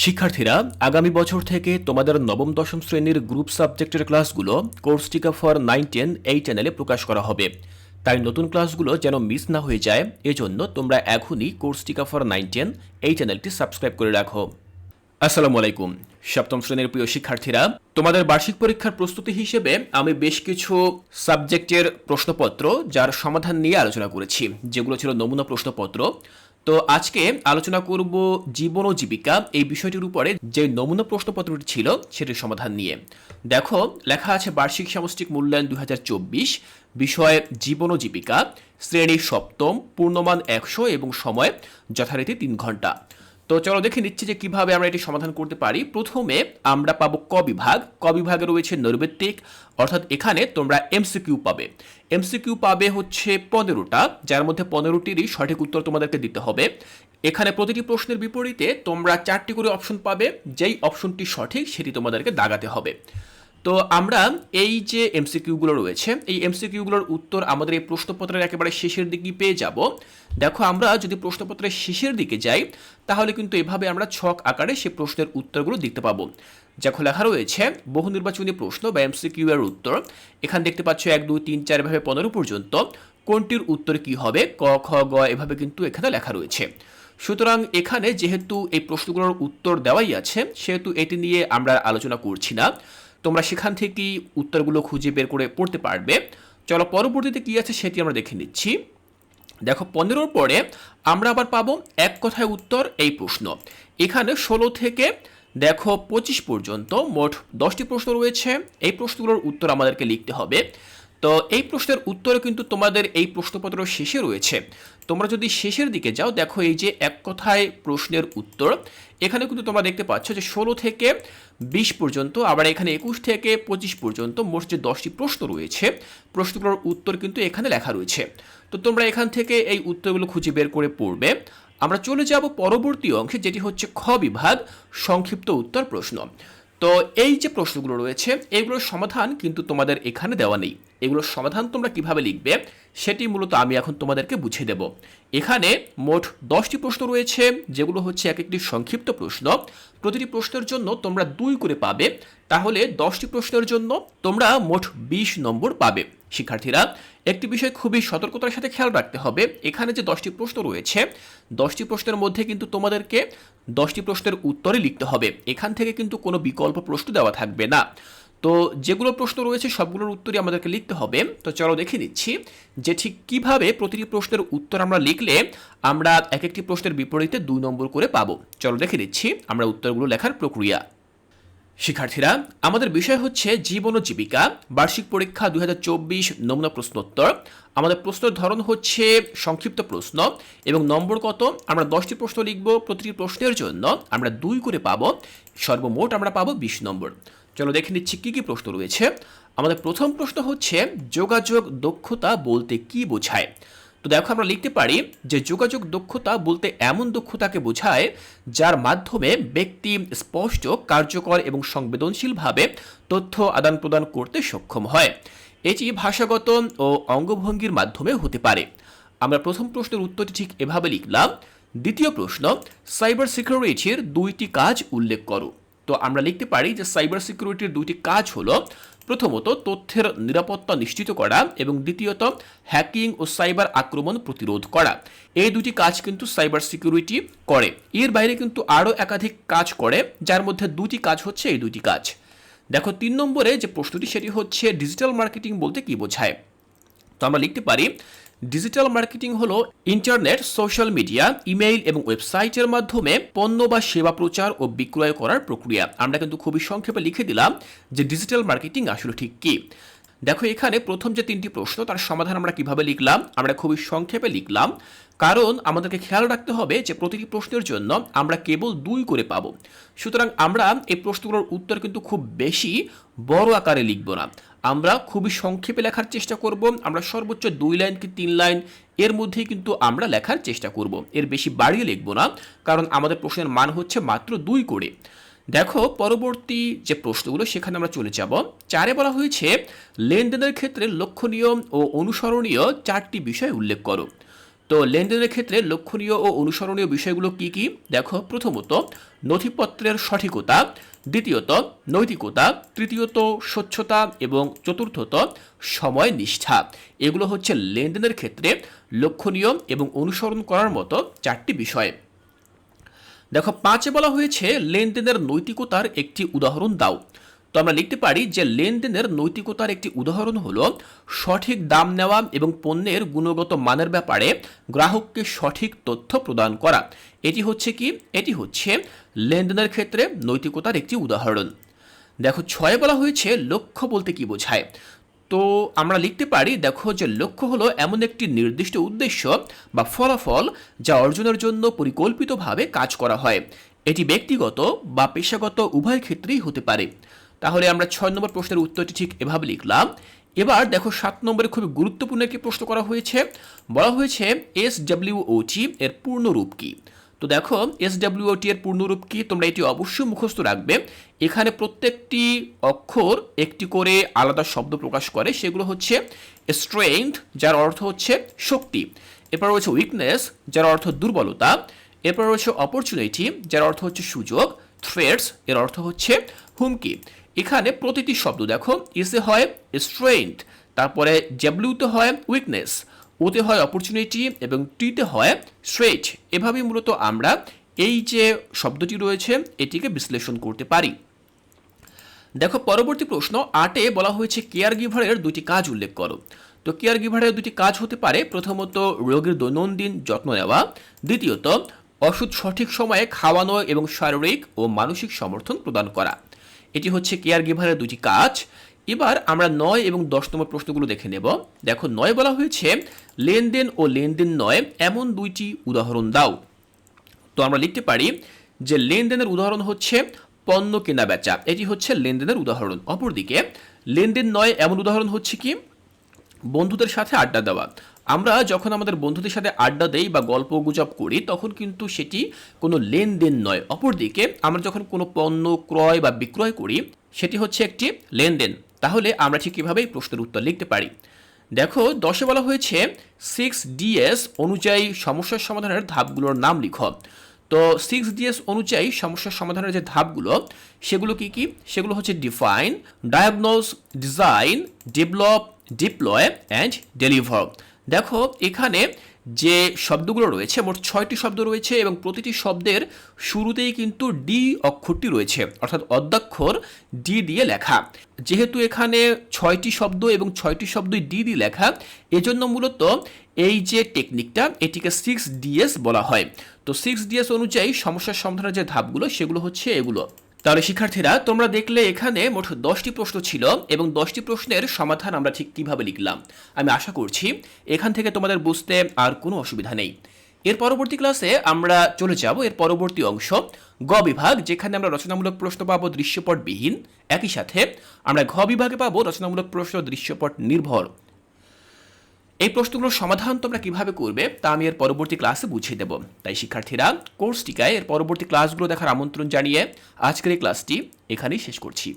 শিক্ষার্থীরা, আগামী বছর থেকে তোমাদের নবম, দশম শ্রেণির গ্রুপ সাবজেক্টের ক্লাসগুলো কোর্স টিকা ফর নাইন, টেন এই চ্যানেলে প্রকাশ করা হবে। তাই নতুন ক্লাসগুলো যেন মিস না হয়ে যায়, এজন্য তোমরা এখনই কোর্স টিকা ফর নাইন, টেন এই চ্যানেলটি সাবস্ক্রাইব করে রাখো। আসসালামু আলাইকুম। সপ্তম শ্রেণির প্রিয় শিক্ষার্থীরা, তোমাদের বার্ষিক পরীক্ষার প্রস্তুতি হিসেবে আমি বেশ কিছু সাবজেক্টের প্রশ্নপত্র, যার সমাধান নিয়ে আলোচনা করেছি, যেগুলো ছিল নমুনা প্রশ্নপত্র। তো আজকে আলোচনা করব জীবন ও জীবিকা, এই বিষয়টির উপরে যে নমুনা প্রশ্নপত্রটি ছিল সেটির সমাধান নিয়ে। দেখো, লেখা আছে বার্ষিক সামষ্টিক মূল্যায়ন দু বিষয়ে জীবন ও জীবিকা, শ্রেণি সপ্তম, পূর্ণমান একশো এবং সময় যথারীতি তিন ঘণ্টা। তো চলো দেখে নিচ্ছি যে কীভাবে আমরা এটি সমাধান করতে পারি। প্রথমে আমরা পাবো ক বিভাগ। ক বিভাগে রয়েছে নৈর্বৃত্তিক অর্থাৎ এখানে তোমরা এমসিকিউ পাবে। এমসিকিউ পাবে হচ্ছে পনেরোটা, যার মধ্যে পনেরোটিরই সঠিক উত্তর তোমাদেরকে দিতে হবে। এখানে প্রতিটি প্রশ্নের বিপরীতে তোমরা চারটি করে অপশন পাবে। যেই অপশনটি সঠিক, সেটি তোমাদেরকে দাগাতে হবে। তো আমরা এই যে এমসিকিউগুলো রয়েছে, এই এমসিকিউগুলোর উত্তর আমাদের এই প্রশ্নপত্রের একেবারে শেষের দিকে পেয়ে যাব। দেখো, আমরা যদি প্রশ্নপত্রের শেষের দিকে যাই, তাহলে কিন্তু এভাবে আমরা ছক আকারে সেই প্রশ্নের উত্তরগুলো দেখতে পাবো। দেখো, লেখা রয়েছে, বহু নির্বাচনী প্রশ্ন বা এমসিকিউ এর উত্তর। এখানে দেখতে পাচ্ছ এক, দুই, তিন, চার, এভাবে পনেরো পর্যন্ত। কোনটির উত্তর কি হবে? ক, খ, গ, এভাবে কিন্তু এখানে লেখা রয়েছে। সুতরাং এখানে যেহেতু এই প্রশ্নগুলোর উত্তর দেওয়াই আছে, সেহেতু এটি নিয়ে আমরা আলোচনা করছি না। তোমরা সেখান থেকেই উত্তরগুলো খুঁজে বের করে পড়তে পারবে। চলো পরবর্তীতে কী আছে সেটি আমরা দেখে নিচ্ছি। দেখো, পনেরোর পরে আমরা আবার পাবো এক কথায় উত্তর এই প্রশ্ন। এখানে ষোলো থেকে, দেখো, পঁচিশ পর্যন্ত মোট দশটি প্রশ্ন রয়েছে। এই প্রশ্নগুলোর উত্তর আমাদেরকে লিখতে হবে। তো এই প্রশ্নের উত্তরে কিন্তু তোমাদের এই প্রশ্নপত্র শেষে রয়েছে। তোমরা যদি শেষের দিকে যাও, দেখো এই যে এক কথায় প্রশ্নের উত্তর। এখানে কিন্তু তোমরা দেখতে পাচ্ছ যে ষোলো থেকে বিশ পর্যন্ত, আবার এখানে একুশ থেকে পঁচিশ পর্যন্ত মোট যে দশটি প্রশ্ন রয়েছে, প্রশ্নগুলোর উত্তর কিন্তু এখানে লেখা রয়েছে। তো তোমরা এখান থেকে এই উত্তরগুলো খুঁজে বের করে পড়বে। আমরা চলে যাব পরবর্তী অংশে, যেটি হচ্ছে খ বিভাগ, সংক্ষিপ্ত উত্তর প্রশ্ন। তো এই যে প্রশ্নগুলো রয়েছে, এগুলোর সমাধান কিন্তু তোমাদের এখানে দেওয়া নেই। এগুলোর সমাধান তোমরা কীভাবে লিখবে, সেটি মূলত আমি এখন তোমাদেরকে বুঝিয়ে দেব। এখানে মোট দশটি প্রশ্ন রয়েছে, যেগুলো হচ্ছে এক একটি সংক্ষিপ্ত প্রশ্ন। প্রতিটি প্রশ্নের জন্য তোমরা দুই করে পাবে, তাহলে দশটি প্রশ্নের জন্য তোমরা মোট বিশ নম্বর পাবে। শিক্ষার্থীরা, একটি বিষয় খুবই সতর্কতার সাথে খেয়াল রাখতে হবে। এখানে যে দশটি প্রশ্ন রয়েছে, দশটি প্রশ্নের মধ্যে কিন্তু তোমাদেরকে দশটি প্রশ্নের উত্তরে লিখতে হবে। এখান থেকে কিন্তু কোনো বিকল্প প্রশ্ন দেওয়া থাকবে না। তো যেগুলো প্রশ্ন রয়েছে, সবগুলোর উত্তরই আমাদেরকে লিখতে হবে। তো চলো দেখে দিচ্ছি যে ঠিক কীভাবে প্রতিটি প্রশ্নের উত্তর আমরা লিখলে আমরা এক একটি প্রশ্নের বিপরীতে দুই নম্বর করে পাবো। চলো দেখে দিচ্ছি আমরা উত্তরগুলো লেখার প্রক্রিয়া। শিক্ষার্থীরা, আমাদের বিষয় হচ্ছে জীবন ও জীবিকা, বার্ষিক পরীক্ষা দুই হাজার চব্বিশ নমুনা প্রশ্নোত্তর। আমাদের প্রশ্নের ধরন হচ্ছে সংক্ষিপ্ত প্রশ্ন এবং নম্বর কত? আমরা দশটি প্রশ্ন লিখব, প্রতিটি প্রশ্নের জন্য আমরা দুই করে পাবো। সর্বমোট আমরা পাবো বিশ নম্বর। চলো দেখে নিচ্ছি কী কী প্রশ্ন রয়েছে। আমাদের প্রথম প্রশ্ন হচ্ছে, যোগাযোগ দক্ষতা বলতে কি বোঝায়? তো দেখো আমরা লিখতে পারি যে যোগাযোগ দক্ষতা বলতে এমন দক্ষতাকে বোঝায় যার মাধ্যমে ব্যক্তি স্পষ্ট, কার্যকর এবং সংবেদনশীলভাবে তথ্য আদান প্রদান করতে সক্ষম হয়। এটি ভাষাগত ও অঙ্গভঙ্গির মাধ্যমে হতে পারে। আমরা প্রথম প্রশ্নের উত্তরটি ঠিক এভাবে লিখলাম। দ্বিতীয় প্রশ্ন, সাইবার সিকিউরিটির দুইটি কাজ উল্লেখ করো। তো আমরা লিখতে পারি যে সাইবার সিকিউরিটির দুইটি কাজ হলো, প্রথমত তথ্যের নিরাপত্তা নিশ্চিত করা এবং দ্বিতীয়ত হ্যাকিং ও সাইবার আক্রমণ প্রতিরোধ করা। এই দুটি কাজ কিন্তু সাইবার সিকিউরিটি করে। এর বাইরে কিন্তু আরও একাধিক কাজ করে, যার মধ্যে দুটি কাজ হচ্ছে এই দুটি কাজ। দেখো, তিন নম্বরে যে প্রশ্নটি সেটি হচ্ছে ডিজিটাল মার্কেটিং বলতে কি বোঝায়? তো আমরা লিখতে পারি ডিজিটাল মার্কেটিং হলো ইন্টারনেট সোশ্যাল মিডিয়া ইমেইল এবং ওয়েবসাইটের মাধ্যমে পণ্য বা সেবা প্রচার ও বিক্রয় করার প্রক্রিয়া। আমরা কিন্তু খুবই সংক্ষেপে লিখে দিলাম যে ডিজিটাল মার্কেটিং আসলে ঠিক কী। দেখো, এখানে প্রথম যে তিনটি প্রশ্ন, তার সমাধান আমরা কীভাবে লিখলাম? আমরা খুবই সংক্ষেপে লিখলাম। কারণ আমাদেরকে খেয়াল রাখতে হবে যে প্রতিটি প্রশ্নের জন্য আমরা কেবল দুই করে পাবো। সুতরাং আমরা এই প্রশ্নগুলোর উত্তর কিন্তু খুব বেশি বড় আকারে লিখব না। আমরা খুবই সংক্ষেপে লেখার চেষ্টা করব। আমরা সর্বোচ্চ দুই লাইন কি তিন লাইন, এর মধ্যেই কিন্তু আমরা লেখার চেষ্টা করব। এর বেশি বাড়িয়ে লিখব না, কারণ আমাদের প্রশ্নের মান হচ্ছে মাত্র দুই করে। দেখো, পরবর্তী যে প্রশ্নগুলো, সেখানে আমরা চলে যাব। চারে বলা হয়েছে, লেনদেনের ক্ষেত্রে লক্ষণীয় ও অনুসরণীয় চারটি বিষয় উল্লেখ করো। তো লেনদেনের ক্ষেত্রে লক্ষণীয় ও অনুসরণীয় বিষয়গুলো কি কি? দেখো, প্রথমত, নথিপত্রের সঠিকতা, দ্বিতীয়ত, নৈতিকতা, তৃতীয়ত, স্বচ্ছতা, এবং চতুর্থত, সময় নিষ্ঠা। এগুলো হচ্ছে লেনদেনের ক্ষেত্রে লক্ষণীয় এবং অনুসরণ করার মতো চারটি বিষয়। দেখো, পাঁচে বলা হয়েছে, লেনদেনের নৈতিকতার একটি উদাহরণ দাও। তো আমরা লিখতে পারি যে, লেনদেনের নৈতিকতার একটি উদাহরণ হলো, সঠিক দাম নেওয়া এবং পণ্যের গুণগত মানের ব্যাপারে গ্রাহককে সঠিক তথ্য প্রদান করা। এটি হচ্ছে কি? এটি হচ্ছে লেনদেনের ক্ষেত্রে নৈতিকতার একটি উদাহরণ। দেখো, ছয়ে বলা হয়েছে, লক্ষ্য বলতে কি বোঝায়? তো আমরা লিখতে পারি, দেখো যে লক্ষ্য হলো এমন একটি নির্দিষ্ট উদ্দেশ্য বা ফলাফল যা অর্জনের জন্য পরিকল্পিতভাবে কাজ করা হয়। এটি ব্যক্তিগত বা পেশাগত উভয় ক্ষেত্রেই হতে পারে। তাহলে আমরা ছয় নম্বর প্রশ্নের উত্তরটি ঠিক এভাবে লিখলাম। এবার দেখো সাত নম্বরে খুবই গুরুত্বপূর্ণ একটি প্রশ্ন করা হয়েছে। বলা হয়েছে এস ডাব্লিউওটি এর পূর্ণরূপ কি? তো দেখো এস এর পূর্ণরূপ কি? তোমরা এটি অবশ্যই মুখস্থ রাখবে। এখানে প্রত্যেকটি অক্ষর একটি করে আলাদা শব্দ প্রকাশ করে, সেগুলো হচ্ছে স্ট্রেংথ যার অর্থ হচ্ছে শক্তি। এরপর রয়েছে উইকনেস যার অর্থ দুর্বলতা। এরপর রয়েছে অপরচুনিটি যার অর্থ হচ্ছে সুযোগ। থ্রেটস এর অর্থ হচ্ছে হুমকি। এখানে প্রতিটি শব্দ দেখো ইসে হয় স্ট্রেংথ তারপরে জেব্লিউতে হয় উইকনেস ওতে হয় অপরচুনিটি এবং টিতে হয় স্ট্রেচ এভাবেই মূলত আমরা এই যে শব্দটি রয়েছে, এটিকে বিশ্লেষণ করতে পারি। দেখো, পরবর্তী প্রশ্ন আটে বলা হয়েছে কেয়ার গিভারের দুটি কাজ উল্লেখ করো। তো কেয়ার গিভারের দুটি কাজ হতে পারে, প্রথমত রোগীর দৈনন্দিন যত্ন নেওয়া, দ্বিতীয়ত ওষুধ সঠিক সময়ে খাওয়ানো এবং শারীরিক ও মানসিক সমর্থন প্রদান করা। এটি হচ্ছে কেয়ার গিভারের দুটি কাজ। এবার আমরা নয় এবং দশ নম্বর প্রশ্নগুলো দেখে নেব। দেখো, নয় বলা হয়েছে লেনদেন ও লেনদেন নয়, এমন দুইটি উদাহরণ দাও। তো আমরা লিখতে পারি যে লেনদেনের উদাহরণ হচ্ছে পণ্য কেনা বেচা। এটি হচ্ছে লেনদেনের উদাহরণ। অপরদিকে, লেনদেন নয়, এমন উদাহরণ হচ্ছে কি? বন্ধুদের সাথে আড্ডা দেওয়া। আমরা যখন আমাদের বন্ধুদের সাথে আড্ডা দেই বা গল্প গুজব করি, তখন কিন্তু সেটি কোনো লেনদেন নয়। অপরদিকে, আমরা যখন কোনো পণ্য ক্রয় বা বিক্রয় করি, সেটি হচ্ছে একটি লেনদেন। তাহলে আমরা ঠিক কীভাবে প্রশ্নের উত্তর লিখতে পারি। দেখো, দশে বলা হয়েছে সিক্স ডিএস অনুযায়ী সমস্যার সমাধানের ধাপগুলোর নাম লিখো। তো সিক্স ডিএস অনুযায়ী সমস্যার সমাধানের যে ধাপগুলো, সেগুলো কি কি? সেগুলো হচ্ছে define diagnose design develop deploy and deliver দেখো, এখানে যে শব্দগুলো রয়েছে, মোট ছয়টি শব্দ রয়েছে এবং প্রতিটি শব্দের শুরুতেই কিন্তু ডি অক্ষরটি রয়েছে, অর্থাৎ অদ্যাক্ষর ডি দিয়ে লেখা। যেহেতু এখানে ছয়টি শব্দ এবং ছয়টি শব্দই ডি দিয়ে লেখা, এজন্য মূলত এই যে টেকনিকটা, এটিকে সিক্স ডিএস বলা হয়। তো সিক্স ডিএস অনুযায়ী সমস্যার সমাধানের যে ধাপগুলো, সেগুলো হচ্ছে এগুলো। তাহলে শিক্ষার্থীরা, তোমরা দেখলে এখানে মোট দশটি প্রশ্ন ছিল এবং দশটি প্রশ্নের সমাধান আমরা ঠিক কীভাবে লিখলাম। আমি আশা করছি এখান থেকে তোমাদের বুঝতে আর কোনো অসুবিধা নেই। এর পরবর্তী ক্লাসে আমরা চলে যাব, এর পরবর্তী অংশ, গ বিভাগ, যেখানে আমরা রচনামূলক প্রশ্ন পাবো দৃশ্যপটবিহীন। একই সাথে আমরা ঘ বিভাগে পাবো রচনামূলক প্রশ্ন দৃশ্যপট নির্ভর। এই প্রশ্নগুলোর সমাধান তোমরা কীভাবে করবে, তা আমি এর পরবর্তী ক্লাসে বুঝিয়ে দেব। তাই শিক্ষার্থীরা কোর্সটিকায় এর পরবর্তী ক্লাসগুলো দেখার আমন্ত্রণ জানিয়ে আজকের এই ক্লাসটি এখানেই শেষ করছি।